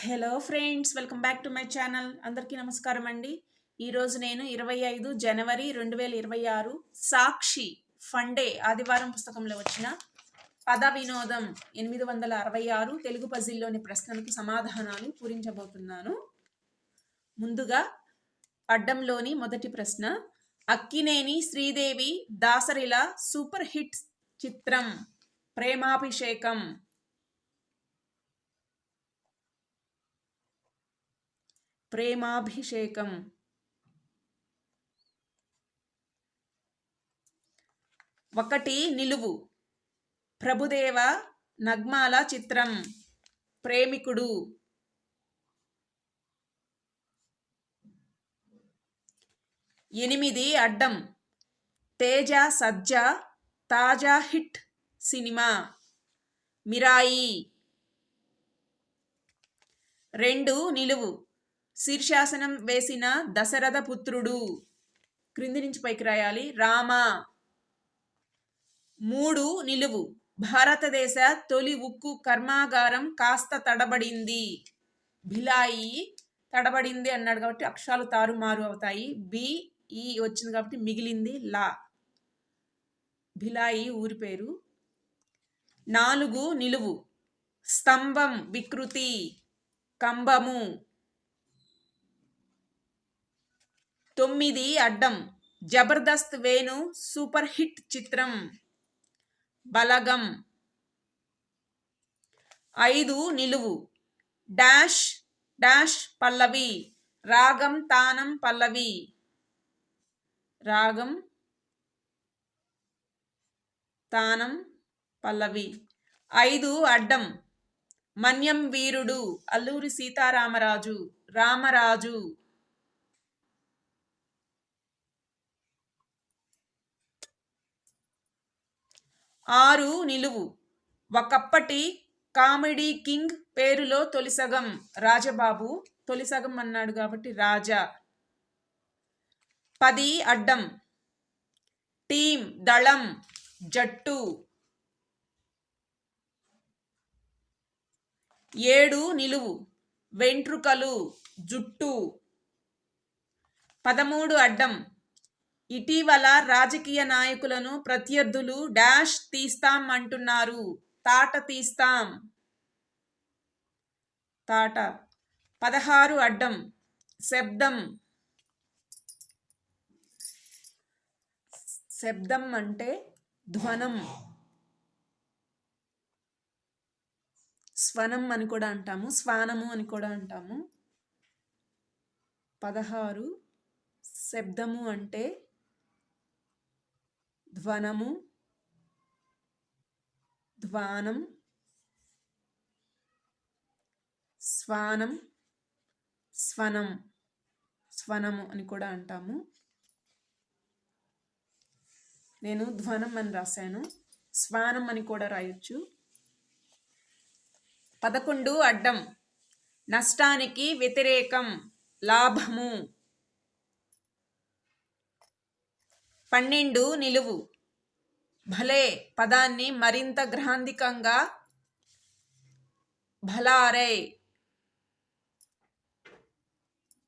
Hello friends welcome back to my channel. అందరికీ నమస్కారం అండి. ఈరోజు నేను ఇరవై ఐదు జనవరి రెండు వేల ఇరవై ఆరు సాక్షి ఫండే ఆదివారం పుస్తకంలో వచ్చిన పద వినోదం ఎనిమిది వందల అరవై ఆరు తెలుగు పజిల్లోని ప్రశ్నలకు సమాధానాలు పూరించబోతున్నాను. ముందుగా అడ్డంలోని మొదటి ప్రశ్న అక్కినేని శ్రీదేవి దాసరిల సూపర్ హిట్ చిత్రం ప్రేమాభిషేకం ప్రేమాభిషేకం. ఒకటి నిలువు. ప్రభుదేవ నగ్మాల చిత్రం. ప్రేమికుడు. ఎనిమిది అడ్డం. తేజ సజ్జ తాజా హిట్ సినిమా. మిరాయి. రెండు నిలువు. శీర్షాసనం వేసిన దశరథ పుత్రుడు క్రింది నుంచి పైకి రాయాలి. రామ. మూడు నిలువు. భారతదేశ తొలి ఉక్కు కర్మాగారం కాస్త తడబడింది. భిలాయి తడబడింది అన్నాడు కాబట్టి అక్షరాలు తారుమారు అవుతాయి. బి ఈ వచ్చింది కాబట్టి మిగిలింది లా. భిలాయి ఊరి పేరు. నాలుగు నిలువు. స్తంభం వికృతి. కంబము తొమ్మిది అడ్డం. జబర్దస్త్ వేణు సూపర్ హిట్ చిత్రం. బలగం. ఐదు నిలువు. Dash dash Pallavi. రాగం తానం పల్లవి. రాగం తానం పల్లవి. ఐదు అడ్డం. మన్యం వీరుడు అల్లూరి సీతారామరాజు రామరాజు. ఆరు నిలువు. ఒకప్పటి కామెడీ కింగ్ పేరులో తొలిసగం. రాజబాబు తొలిసగం అన్నాడు కాబట్టి రాజా. పది అడ్డం. టీం దళం జట్టు. ఏడు నిలువు. వెంట్రుకలు జుట్టు. పదమూడు అడ్డం. ఇటీవల రాజకీయ నాయకులను ప్రత్యర్థులు డాష్ తీస్తాం అంటున్నారు తాట తీస్తాం. తాట. పదహారు అడ్డం. శబ్దం. శబ్దం అంటే ధ్వనం. స్వనం అని కూడా అంటాము. స్వానము అని కూడా అంటాము. పదహారు శబ్దము అంటే ధ్వనము ధ్వానం స్వానం స్వనం స్వనము అని కూడా అంటాము. నేను ధ్వనం అని రాశాను స్వానం అని కూడా రాయొచ్చు. పదకొండు అడ్డం నష్టానికి వ్యతిరేకం లాభము. పన్నెండు నిలువు. భలే పదాన్ని మరింత గ్రాంధికంగా భలారే.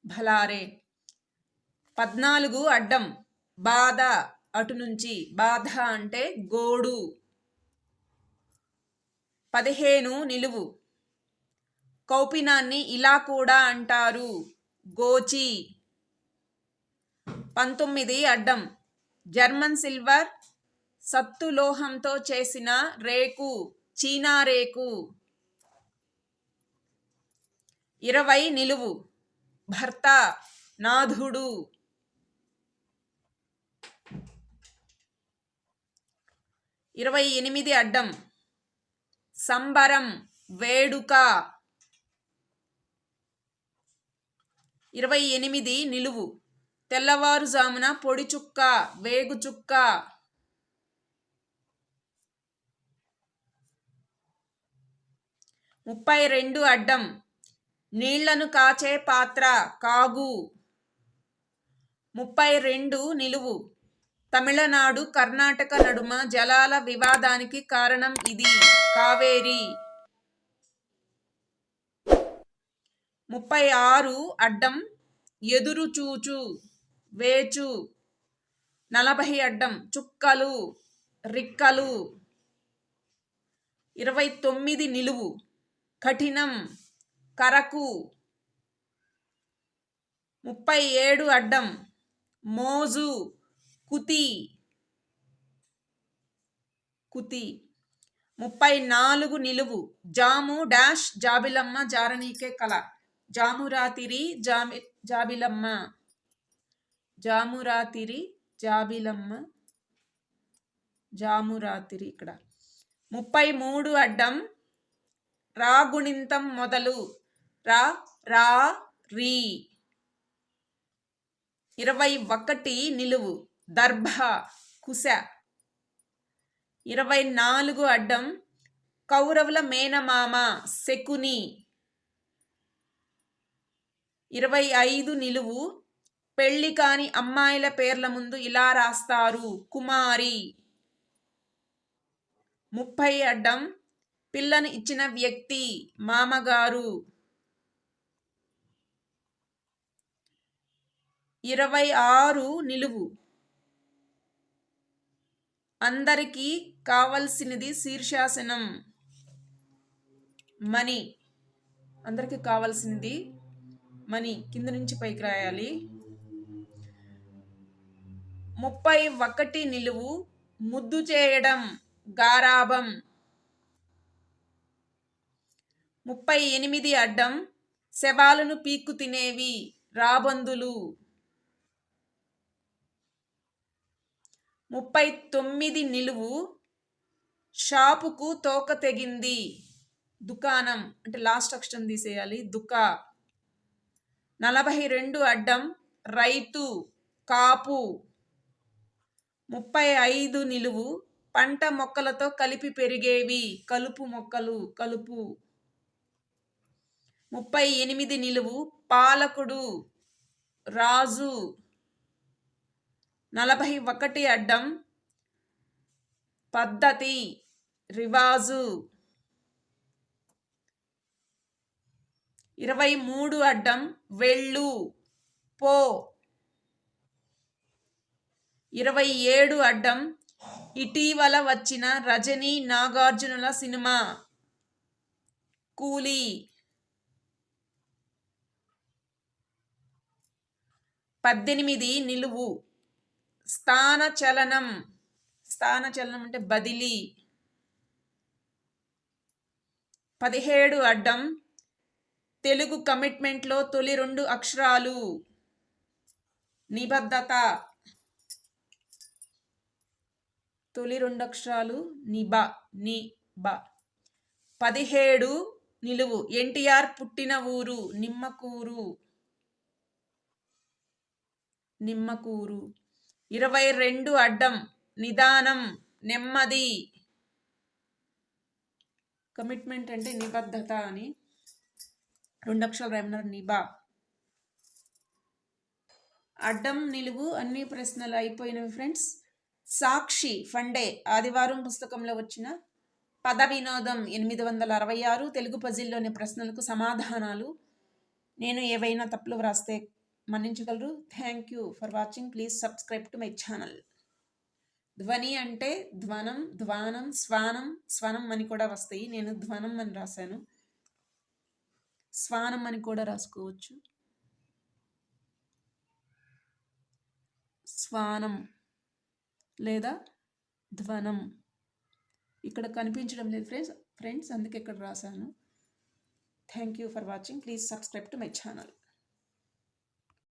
భలారే. పద్నాలుగు అడ్డం. బాధ అటు నుంచి. బాధ అంటే గోడు. పదిహేను నిలువు. కౌపినాన్ని ఇలా కూడా అంటారు. గోచి. పంతొమ్మిది అడ్డం. జర్మన్ సిల్వర్ సత్తు లోహంతో చేసిన రేకు చీనా రేకు. ఇరవై నిలువు. భర్త నాథుడు. ఇరవై ఎనిమిది అడ్డం. సంబరం వేడుక. ఇరవై ఎనిమిది నిలువు. తెల్లవారుజామున పొడి చుక్క వేగు చుక్క. ముప్పై రెండు అడ్డం. నీళ్ళను కాచే పాత్ర కాగు. ముప్పై రెండు నిలువు. తమిళనాడు కర్ణాటక నడుమ జలాల వివాదానికి కారణం ఇది. కావేరి. ముప్పై ఆరు అడ్డం. ఎదురుచూచు. వేచు నలభై అడ్డం చుక్కలు రిక్కలు. ఇరవై తొమ్మిది నిలువు కఠినం కరకు. ముప్పై ఏడు అడ్డం మోజు కుతి. కుతి. ముప్పై నాలుగు నిలువు జాము డాష్ జాబిలమ్మ జారణీకే కళ. జామురాతిరి జామి జాబిలమ్మ. జామురాతిరి జాబిలమ్మ జామురాతిరి ఇక్కడ. ముప్పై మూడు అడ్డం రాగుణింతం మొదలు రా రా రీ. ఇరవై ఒకటి నిలువు దర్భ కుశ. ఇరవై నాలుగు అడ్డం కౌరవుల మేనమామ శకుని. ఇరవై ఐదు నిలువు పెళ్ళి కాని అమ్మాయిల పేర్ల ముందు ఇలా రాస్తారు. కుమారి. ముప్పై అడ్డం పిల్లను ఇచ్చిన వ్యక్తి మామగారు. ఇరవై ఆరు నిలువు. అందరికీ కావలసినది శీర్షాసనం. మనీ. అందరికీ కావాల్సినది మనీ. కింద నుంచి పైకి రాయాలి. ముప్పై ఒకటి నిలువు ముద్దు చేయడం గారాభం. ముప్పై ఎనిమిది అడ్డం శవాలను పీక్కు తినేవి రాబందులు. ముప్పై తొమ్మిది నిలువు షాపుకు తోక తెగింది దుకాణం. అంటే లాస్ట్ అక్షరం తీసేయాలి. దుకా. నలభై రెండు అడ్డం రైతు కాపు. ముప్పై ఐదు నిలువు పంట మొక్కలతో కలిపి పెరిగేవి కలుపు మొక్కలు కలుపు. ముప్పై ఎనిమిది నిలువు పాలకుడు రాజు. నలభై ఒకటి అడ్డం పద్ధతి రివాజు. ఇరవై మూడు అడ్డం వెళ్ళు పో. ఇరవై ఏడు అడ్డం ఇటీవల వచ్చిన రజనీ నాగార్జునుల సినిమా. కూలీ. పద్దెనిమిది నిలువు. స్థాన చలనం. స్థాన చలనం అంటే బదిలీ. పదిహేడు అడ్డం తెలుగు కమిట్మెంట్లో తొలి రెండు అక్షరాలు. నిబద్ధత. తొలి రెండు అక్షరాలు నిబ ని బ. పదిహేడు నిలువు. ఎన్టీఆర్ పుట్టిన ఊరు నిమ్మకూరు. నిమ్మకూరు. ఇరవై రెండు అడ్డం నిదానం నెమ్మది. కమిట్మెంట్ అంటే నిబద్ధత అని. రెండు అక్షరాలు రాయమన్నారు నిబా అడ్డం నిలువు అన్ని ప్రశ్నలు అయిపోయినవి ఫ్రెండ్స్. సాక్షి ఫండే ఆదివారం పుస్తకంలో వచ్చిన పద వినోదం ఎనిమిది వందల అరవై ఆరు తెలుగు పజిల్లోని ప్రశ్నలకు సమాధానాలు. నేను ఏవైనా తప్పులు వ్రాస్తే మన్నించగలరు? Thank you for watching please subscribe to my channel ధ్వని అంటే ధ్వనం ధ్వానం స్వానం స్వనం అని కూడా వస్తాయి. నేను ధ్వనం అని రాశాను. స్వానం అని కూడా రాసుకోవచ్చు. స్వానం. లేదా ధ్వనం. ఇక్కడ కనిపించడం లేదు ఫ్రెండ్స్ ఫ్రెండ్స్ అందుకే ఇక్కడ రాశాను. Thank you for watching please subscribe to my channel